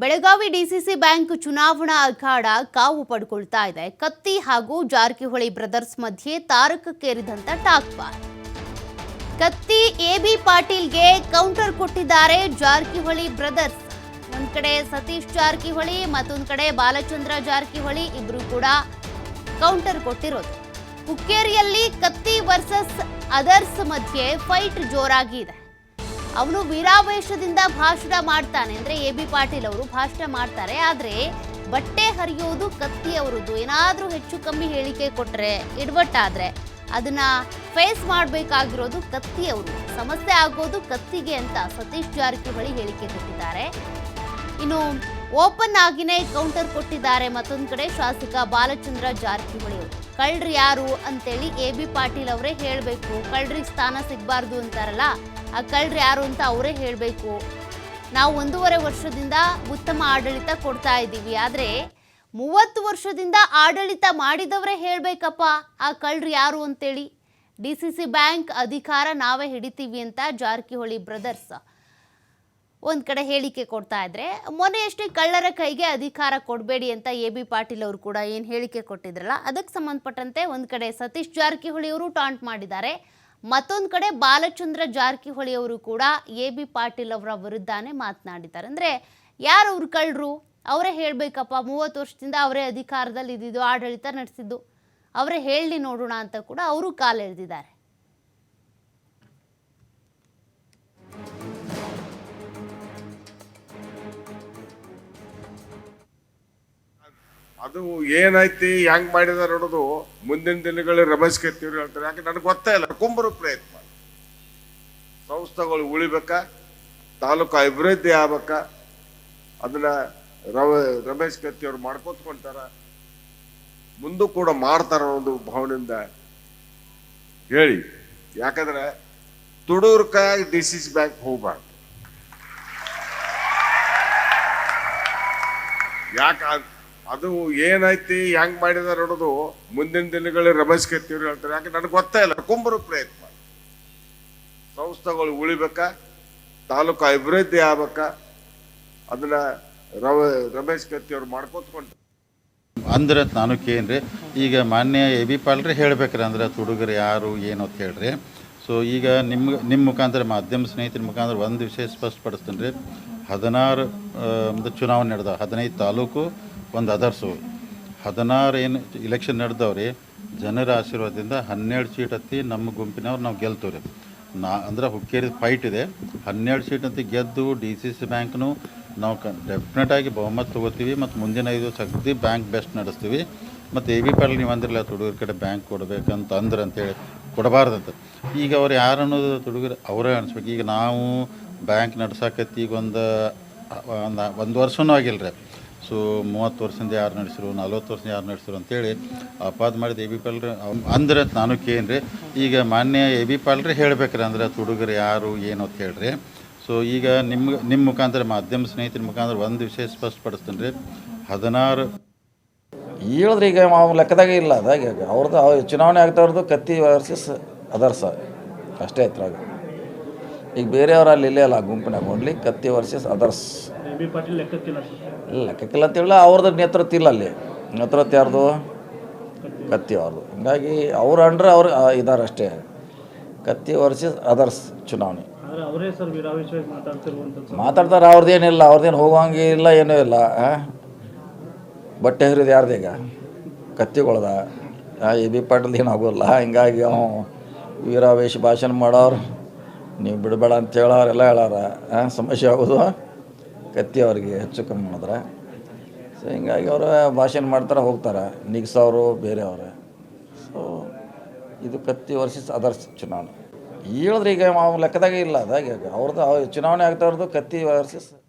Belagavi DCC bank ಚುನಾವಣಾ ಅಖಾಡ ಕಾವು ಪಡ್ಕೊಳ್ತಾ ಇದೆ. ಕತ್ತಿ ಹಾಗೂ ಜಾರಕಿಹೊಳಿ ಬ್ರದರ್ಸ್ ಮಧ್ಯೆ ತಾರಕಕ್ಕೇರಿದಂತ ಬಾರ್ ಕತ್ತಿ ಎಬಿ ಪಾಟೀಲ್ಗೆ ಕೌಂಟರ್ ಕೊಟ್ಟಿದ್ದಾರೆ ಜಾರಕಿಹೊಳಿ ಬ್ರದರ್ಸ್. ಒಂದ್ ಕಡೆ ಸತೀಶ್ ಜಾರಕಿಹೊಳಿ, ಮತ್ತೊಂದ್ ಕಡೆ ಬಾಲಚಂದ್ರ ಜಾರಕಿಹೊಳಿ ಇಬ್ರು ಕೂಡ ಕೌಂಟರ್ ಕೊಟ್ಟಿರೋದು. ಹುಕ್ಕೇರಿಯಲ್ಲಿ ಕತ್ತಿ ವರ್ಸಸ್ ಅದರ್ಸ್ ಮಧ್ಯೆ ಫೈಟ್ ಜೋರಾಗಿ ಇದೆ. ಅವನು ವೀರಾವೇಶದಿಂದ ಭಾಷಣ ಮಾಡ್ತಾನೆ. ಅಂದ್ರೆ ಎ ಬಿ ಪಾಟೀಲ್ ಅವರು ಭಾಷಣ ಮಾಡ್ತಾರೆ. ಆದ್ರೆ ಬಟ್ಟೆ ಹರಿಯೋದು ಕತ್ತಿ ಅವರದ್ದು ಏನಾದರೂ ಹೆಚ್ಚು ಕಮ್ಮಿ ಹೇಳಿಕೆ ಕೊಟ್ರೆ ಇಡ್ವಟ್ಟಾದ್ರೆ ಅದನ್ನ ಫೇಸ್ ಮಾಡಬೇಕಾಗಿರೋದು ಕತ್ತಿ ಅವರು ಸಮಸ್ಯೆ ಆಗೋದು ಕತ್ತಿಗೆ ಅಂತ ಸತೀಶ್ ಜಾರಕಿಹೊಳಿ ಹೇಳಿಕೆ ಕೊಟ್ಟಿದ್ದಾರೆ. ಇನ್ನು ಓಪನ್ ಆಗಿನೇ ಕೌಂಟರ್ ಕೊಟ್ಟಿದ್ದಾರೆ ಮತ್ತೊಂದು ಕಡೆ ಶಾಸಕ ಬಾಲಚಂದ್ರ ಜಾರಕಿಹೊಳಿ ಅವರು. ಕಳ್ಳರು ಯಾರು ಅಂತೇಳಿ ಎ ಬಿ ಪಾಟೀಲ್ ಅವರೇ ಹೇಳಬೇಕು. ಕಳ್ರಿಗೆ ಸ್ಥಾನ ಸಿಗಬಾರ್ದು ಅಂತಾರಲ್ಲ ಆ ಕಳ್ಳರು ಯಾರು ಅಂತ ಅವರೇ ಹೇಳಬೇಕು. ನಾವು ಒಂದೂವರೆ ವರ್ಷದಿಂದ ಉತ್ತಮ ಆಡಳಿತ ಕೊಡ್ತಾ ಇದ್ದೀವಿ. ಆದರೆ ಮೂವತ್ತು ವರ್ಷದಿಂದ ಆಡಳಿತ ಮಾಡಿದವರೇ ಹೇಳಬೇಕಪ್ಪ. ಆ ಕಳ್ಳರು ಯಾರು ಅಂತೇಳಿ? ಡಿ ಸಿ ಸಿ ಬ್ಯಾಂಕ್ ಅಧಿಕಾರ ನಾವೇ ಹಿಡಿತೀವಿ ಅಂತ ಜಾರಕಿಹೊಳಿ ಬ್ರದರ್ಸ್ ಒಂದು ಕಡೆ ಹೇಳಿಕೆ ಕೊಡ್ತಾ ಇದ್ರೆ, ಮೊನ್ನೆಯಷ್ಟೇ ಕಳ್ಳರ ಕೈಗೆ ಅಧಿಕಾರ ಕೊಡಬೇಡಿ ಅಂತ ಎ ಬಿ ಪಾಟೀಲ್ ಅವರು ಕೂಡ ಏನು ಹೇಳಿಕೆ ಕೊಟ್ಟಿದ್ರಲ್ಲ, ಅದಕ್ಕೆ ಸಂಬಂಧಪಟ್ಟಂತೆ ಒಂದು ಕಡೆ ಸತೀಶ್ ಜಾರಕಿಹೊಳಿ ಅವರು ಟಾಂಟ್ ಮಾಡಿದ್ದಾರೆ. ಮತ್ತೊಂದು ಕಡೆ ಬಾಲಚಂದ್ರ ಜಾರಕಿಹೊಳಿ ಅವರು ಕೂಡ ಎ ಬಿ ಪಾಟೀಲ್ ಅವರ ವಿರುದ್ಧನೇ ಮಾತನಾಡಿದ್ದಾರೆ. ಅಂದರೆ ಯಾರು ಅವ್ರು ಕಳ್ಳರು? ಅವರೇ ಹೇಳಬೇಕಪ್ಪ. ಮೂವತ್ತು ವರ್ಷದಿಂದ ಅವರೇ ಅಧಿಕಾರದಲ್ಲಿ ಇದ್ದಿದ್ದು ಆಡಳಿತ ನಡೆಸಿದ್ದು. ಅವರೇ ಹೇಳಿ ನೋಡೋಣ ಅಂತ ಕೂಡ ಅವರು ಕಾಲೆಳೆದಿದ್ದಾರೆ ಅದು ಏನೈತಿ ಹೆಂಗ್ ಮಾಡಿದಾರ ನೋಡೋದು ಮುಂದಿನ ದಿನಗಳಲ್ಲಿ ರಮೇಶ್ ಕತ್ತಿವ್ರು ಹೇಳ್ತಾರೆ. ಯಾಕೆ ನನಗೆ ಗೊತ್ತೇ ಇಲ್ಲ, ಕುಂಬರು ಪ್ರಯತ್ನ. ಸಂಸ್ಥೆಗಳು ಉಳಿಬೇಕಾ, ತಾಲೂಕು ಅಭಿವೃದ್ಧಿ ಆಗ್ಬೇಕ, ಅದನ್ನ ರವ, ರಮೇಶ್ ಕತ್ತಿಯವ್ರು ಮಾಡ್ಕೊತ್ಕೊಂತಾರ, ಮುಂದೂ ಕೂಡ ಮಾಡ್ತಾರ ಒಂದು ಭಾವನೆಯಿಂದ ಹೇಳಿ. ಯಾಕಂದ್ರೆ ತುಡೂರ್ಕ ಡಿ ಸಿ ಸಿ ಬ್ಯಾಂಕ್ ಹೋಗ್ಬಾರ್ದು. ಯಾಕ ಅದು ಏನೈತಿ ಹೆಂಗ್ ಮಾಡಿದಾರ ನೋಡೋದು ಮುಂದಿನ ದಿನಗಳಲ್ಲಿ ರಮೇಶ್ ಕತ್ತಿವ್ರು ಹೇಳ್ತಾರೆ. ಯಾಕೆ, ನನಗೆ ಗೊತ್ತೇ ಇಲ್ಲ. ಕುಂಬರು ಪ್ರಯತ್ನ. ಸಂಸ್ಥೆಗಳು ಉಳಿಬೇಕಾ? ತಾಲೂಕು ಅಭಿವೃದ್ಧಿ ಆಗ್ಬೇಕ? ಅದನ್ನ ರವ, ರಮೇಶ್ ಕತ್ತಿಯವ್ರು ಮಾಡ್ಕೊತ್ಕೊಂಡು ಅಂದ್ರೆ ನಾನು ಕೇನ್ರಿ ಈಗ ಮಾನ್ಯ ಎ ಬಿ ಪಾಲ್ರಿ ಹೇಳ್ಬೇಕ್ರಿ ಅಂದ್ರೆ ಹುಡುಗರು ಯಾರು, ಏನು ಅಂತ ಹೇಳ್ರಿ. ಸೊ ಈಗ ನಿಮ್ಮ ನಿಮ್ಮ ಮುಖಾಂತರ ಮಾಧ್ಯಮ ಸ್ನೇಹಿತರ ಮುಖಾಂತರ ಒಂದು ವಿಷಯ ಸ್ಪಷ್ಟಪಡಿಸ್ತೀನಿ ರೀ ಹದಿನಾರು ಚುನಾವಣೆ ನಡೆದ, ಹದಿನೈದು ತಾಲೂಕು ಒಂದು ಅದರ್ಸು ಹದಿನಾರು ಏನು ಇಲೆಕ್ಷನ್ ನಡೆದವ್ರಿ, ಜನರ ಆಶೀರ್ವಾದದಿಂದ ಹನ್ನೆರಡು ಸೀಟ್ ಹತ್ತಿ ನಮ್ಮ ಗುಂಪಿನವ್ರು ನಾವು ಗೆಲ್ತೀವಿ ರೀ ನಾ ಅಂದ್ರೆ ಹುಕ್ಕೇರಿ ಫೈಟ್ ಇದೆ. ಹನ್ನೆರಡು ಸೀಟ್ ಅಂತ ಗೆದ್ದು ಡಿ ಸಿ ಸಿ ಬ್ಯಾಂಕ್ನು ನಾವು ಕ ಡೆಫಿನೆಟಾಗಿ ಬಹುಮತ ತೊಗೋತೀವಿ ಮತ್ತು ಮುಂದಿನ ಐದು ಸಗ್ದಿ ಬ್ಯಾಂಕ್ ಬೆಸ್ಟ್ ನಡೆಸ್ತೀವಿ. ಮತ್ತು ಎ ಬಿ ಪಾಲ್ ನೀವು ಅಂದ್ರಲ್ಲ, ತುಡುಗರ ಕಡೆ ಬ್ಯಾಂಕ್ ಕೊಡಬೇಕಂತ ಅಂದ್ರೆ ಅಂತೇಳಿ ಕೊಡಬಾರ್ದಂತ. ಈಗ ಅವ್ರು ಯಾರು ಅನ್ನೋದು ತುಡುಗರು ಅವರೇ ಅನಿಸ್ಬೇಕು. ಈಗ ನಾವು ಬ್ಯಾಂಕ್ ನಡ್ಸಕತ್ತಿ ಈಗ ಒಂದು ಒಂದು ವರ್ಷವೂ ಆಗಿಲ್ಲ ರೀ ಸೊ ಮೂವತ್ತು ವರ್ಷದಿಂದ ಯಾರು ನಡೆಸಿರು, ನಲ್ವತ್ತು ವರ್ಷದಿಂದ ಯಾರು ನಡೆಸಿರು ಅಂತೇಳಿ ಅಪಾದ ಮಾಡಿದ ಎ ಬಿ ಪಾಲ್ರಿ ಅಂದ್ರೆ ನಾನು ಕೇನ್ರಿ ಈಗ ಮಾನ್ಯ ಎ ಬಿ ಪಾಲ್ರಿ ಹೇಳ್ಬೇಕ್ರಿ ಅಂದ್ರೆ ತುಡುಗರು ಯಾರು, ಏನು ಅಂತ ಹೇಳ್ರಿ. ಸೊ ಈಗ ನಿಮ್ಮ ನಿಮ್ಮ ಮುಖಾಂತರ ಮಾಧ್ಯಮ ಸ್ನೇಹಿತರ ಮುಖಾಂತರ ಒಂದು ವಿಷಯ ಸ್ಪಷ್ಟಪಡಿಸ್ತೀನಿ ರೀ ಹದಿನಾರು ಹೇಳಿದ್ರೆ ಈಗ ಅವ್ನ ಲೆಕ್ಕದಾಗ ಇಲ್ಲ ಅದಾಗ. ಅವ್ರದ್ದು ಅವ್ರ ಚುನಾವಣೆ ಆಗ್ತಾ ಇರೋದು ಕತ್ತಿ ವರ್ಸಸ್ ಅದರ್ಸ. ಅಷ್ಟೇ ಇದ್ರಾಗ ಈಗ ಬೇರೆಯವ್ರು ಅಲ್ಲಿ ಇಲ್ಲೇ ಅಲ್ಲ ಗುಂಪಿನಾಗ ಓನ್ಲಿ ಕತ್ತಿ ವರ್ಸಸ್ ಅದರ್ಸ್ ಲೆಕ್ಕಕ್ಕಿಲ್ಲ ಅಂತೇಳಿ ಅವ್ರದ್ದು ನೇತೃತ್ವ ಇಲ್ಲ ಅಲ್ಲಿ. ನೇತೃತ್ವ ಯಾರ್ದು? ಕತ್ತಿ. ಅವ್ರದ್ದು. ಹಿಂಗಾಗಿ ಅವ್ರು ಅಂಡ್ರೆ ಅವ್ರು ಇದ್ದಾರೆ ಅಷ್ಟೇ. ಕತ್ತಿ ವರ್ಸಸ್ ಅದರ್ಸ್ ಚುನಾವಣೆ. ಮಾತಾಡ್ತಾರೆ ಅವ್ರದ್ದೇನಿಲ್ಲ ಅವ್ರದ್ದೇನು ಹೋಗೋಂಗೆ ಇಲ್ಲ ಏನೂ ಇಲ್ಲ? ಬಟ್ಟೆ ಹರಿದು ಯಾರ್ದೀಗ ಕತ್ತಿಗೊಳ್ದ? ಎ ಬಿ ಪಾಟೀಲ್ದು ಏನಾಗೋಲ್ಲ ಹಿಂಗಾಗಿ ಅವ ವೀರಾವೇಶ ಭಾಷಣ ಮಾಡೋರು. ನೀವು ಬಿಡಬೇಡ ಅಂತ ಹೇಳೋರೆಲ್ಲ ಹೇಳಾರ ಸಮಸ್ಯೆ ಆಗೋದು ಕತ್ತಿ ಅವ್ರಿಗೆ ಹೆಚ್ಚು ಕಮ್ಮಿ ಮಾಡಿದ್ರೆ. ಸೊ ಹಿಂಗಾಗಿ ಅವರು ಭಾಷಣ ಮಾಡ್ತಾರೆ, ಹೋಗ್ತಾರೆ. ನಿಗ್ಸೋರು, ಬೇರೆಯವ್ರೆ. ಸೊ ಇದು ಕತ್ತಿ ವರ್ಸಸ್ ಅದರ್ಸ್ ಚುನಾವಣೆ. ಹೇಳಿದ್ರೆ ಈಗ ಲೆಕ್ಕದಾಗೆ ಇಲ್ಲ. ಅದಾಗ ಅವ್ರದ್ದು, ಅವ್ರ ಚುನಾವಣೆ ಆಗ್ತಾ ಇರೋದು ಕತ್ತಿ ವರ್ಸಸ್